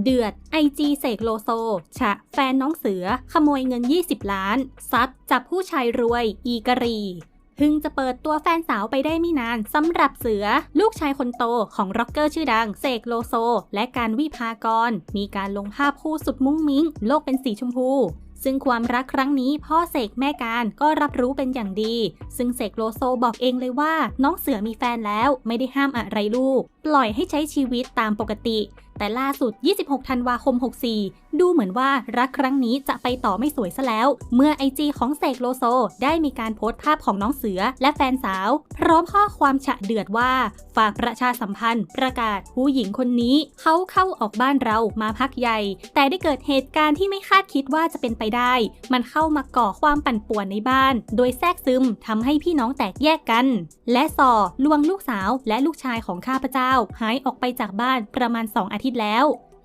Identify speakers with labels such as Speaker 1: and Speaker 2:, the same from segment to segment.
Speaker 1: เดือด IG เสกโลโซ ฉะแฟนน้องเสือ ขโมยเงิน 20 ล้าน ซัดจับผู้ชายรวย อีกรีเพิ่งจะเปิดตัวแฟนสาวไปได้ไม่นานสำหรับเสือ ลูกชายคนโตของร็อกเกอร์ชื่อดังเสกโลโซ และการวิพากร มีการลงภาพคู่สุดมุ้งมิ้ง โลกเป็นสีชมพูซึ่งความรักครั้งนี้พ่อเสกแม่การก็รับรู้เป็นอย่างดี ซึ่งเสกโลโซบอกเองเลยว่าน้องเสือมีแฟนแล้วไม่ได้ห้ามอะไรลูก ปล่อยให้ใช้ชีวิตตามปกติ แต่ล่าสุด 26 ธันวาคม 64 ดูเหมือนว่ารักครั้งนี้จะไปต่อไม่สวยซะแล้ว เมื่อไอจีของเสกโลโซ ได้มีการโพสต์ภาพของน้องเสือและแฟนสาว พร้อมข้อความฉะเดือดว่า ฝากประชาสัมพันธ์ ประกาศผู้หญิงคนนี้ เขาเข้าออกบ้านเรามาพักใหญ่ แต่ได้เกิดเหตุการณ์ที่ไม่คาดคิดว่าจะเป็นไปได้ มันเข้ามาก่อความปั่นป่วนในบ้าน โดยแทรกซึมทำให้พี่น้องแตกแยกกัน และส่อลวงลูกสาวและลูกชายของข้าพเจ้า หายออกไปจากบ้านประมาณ 2 อาทิตย์แล้ว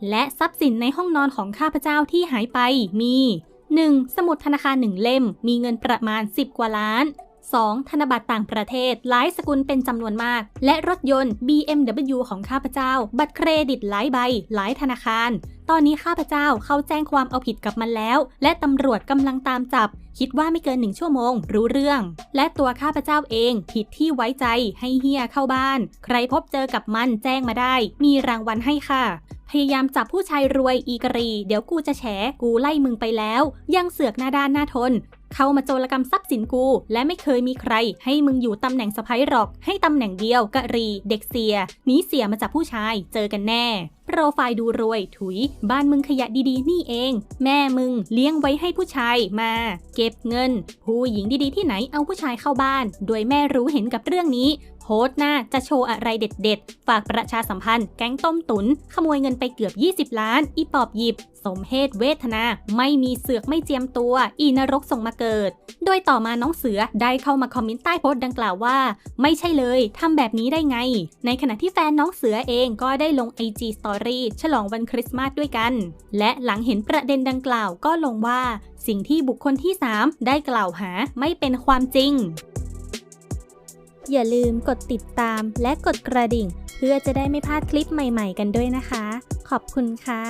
Speaker 1: และทรัพย์สินในห้องนอนของข้าพเจ้าที่หายไปมี 1. สมุดธนาคาร1เล่ม มีเงินประมาณ 10 กว่าล้าน 2. ธนบัตรต่างประเทศ หลายสกุลเป็นจำนวนมาก และรถยนต์ BMW ของข้าพเจ้า บัตรเครดิตหลายใบ หลายธนาคาร ตอนนี้ข้าพเจ้าเข้าแจ้งความเอาผิดกับมันแล้ว และตำรวจกำลังตามจับ คิดว่าไม่เกินหนึ่งชั่วโมง รู้เรื่อง และตัวข้าพเจ้าเองผิดที่ไว้ใจให้เฮียเข้าบ้าน ใครพบเจอกับมันแจ้งมาได้ มีรางวัลให้ค่ะพยายามจับผู้ชายรวยอีกรี เดี๋ยวกูจะแฉ กูไล่มึงไปแล้ว ยังเสือกหน้าด้านหน้าทน เข้ามาโจรกรรมทรัพย์สินกู และไม่เคยมีใคร ให้มึงอยู่ตำแหน่งสะพ้ายหรอก ให้ตำแหน่งเดียวกะรี เด็กเสียหนีเสียมาจากผู้ชาย เจอกันแน่ โปรไฟล์ดูรวย ถุย บ้านมึงขยะดีๆ นี่เอง แม่มึงเลี้ยงไว้ให้ผู้ชายมา เก็บเงิน ผู้หญิงดีๆ ที่ไหนเอาผู้ชายเข้าบ้าน โดยแม่รู้เห็นกับเรื่องนี้โพสต์หน้าจะโชว์อะไรเด็ดๆ ฝากประชาสัมพันธ์แก๊งต้มตุน ขโมยเงินไปเกือบ 20 ล้าน อีปอบหยิบ สมเหตุเวทนา ไม่มีเสือกไม่เจียมตัว อีนรกส่งมาเกิด โดยต่อมาน้องเสือได้เข้ามาคอมเมนต์ใต้โพสต์ดังกล่าวว่า ไม่ใช่เลยทำแบบนี้ได้ไง ในขณะที่แฟนน้องเสือเองก็ได้ลง IG Story ฉลองวันคริสต์มาสด้วยกัน และหลังเห็นประเด็นดังกล่าวก็ลงว่า สิ่งที่บุคคลที่ 3 ได้กล่าวหาไม่เป็นความจริง อย่าลืมกดติดตามและกดกระดิ่ง เพื่อจะได้ไม่พลาดคลิปใหม่ ๆ กันด้วยนะคะ ขอบคุณค่ะ